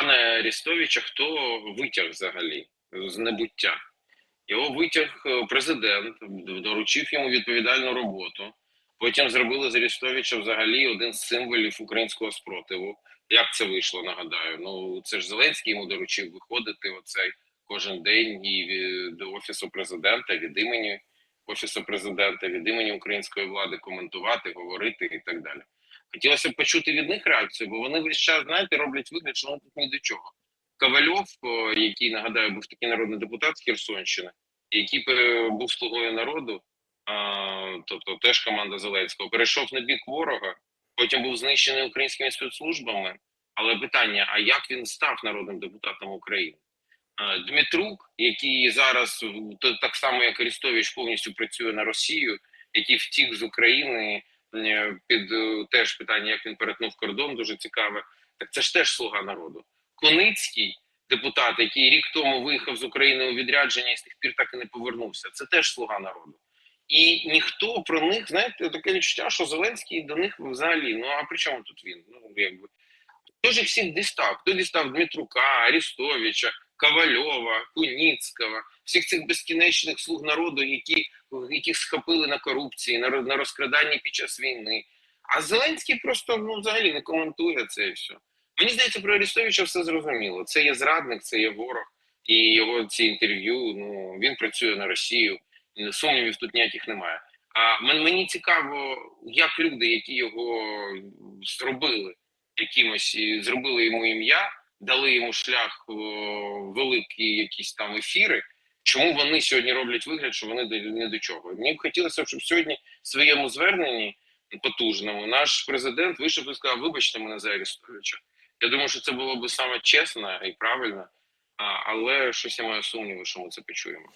пана Арестовича хто витяг взагалі з небуття? Його витяг е, президент, доручив йому відповідальну роботу. Потім зробили з Арестовича взагалі один з символів українського спротиву. Як це вийшло? Нагадаю, ну це ж Зеленський йому доручив виходити оцей кожен день і до офісу президента від імені офісу президента, від імені української влади коментувати, говорити і так далі. Хотілося б почути від них реакцію, бо вони весь час, знаєте, роблять вигляд, що тут ні до чого. Ковальов, який нагадаю, був такий народний депутат з Херсонщини, який був слугою народу, а, тобто теж команда Зеленського, перейшов на бік ворога, потім був знищений українськими спецслужбами. Але питання: а як він став народним депутатом України? Е, Дмитрук, який зараз так само як Арестович повністю працює на Росію, який втік з України е, під е, теж питання, як він перетнув кордон, дуже цікаве. Так це ж теж слуга народу. Коницький, депутат, який рік тому виїхав з України у відрядження і з тих пір так і не повернувся. Це теж слуга народу. І ніхто про них, знаєте, таке відчуття, що Зеленський до них взагалі. Ну а при чому тут він? Ну якби хто ж їх всіх дістав? Хто дістав Дмитрука, Арестовича, Ковальова, Куніцького, всіх цих безкінечних слуг народу, які яких схопили на корупції, на, на розкраданні під час війни. А Зеленський просто ну взагалі не коментує це і все. Мені здається, про Арестовича все зрозуміло. Це є зрадник, це є ворог, і його ці інтерв'ю. Ну він працює на Росію. Сумнівів тут ніяких немає. А мені цікаво, як люди, які його зробили якимось, зробили йому ім'я, дали йому шлях в великі якісь там ефіри. Чому вони сьогодні роблять вигляд, що вони не до чого? Мені б хотілося, щоб сьогодні в своєму зверненні потужному наш президент вийшов і сказав: вибачте мене за Арестовича. Я думаю, що це було б саме чесно і правильно, але щось я маю сумніви, що ми це почуємо.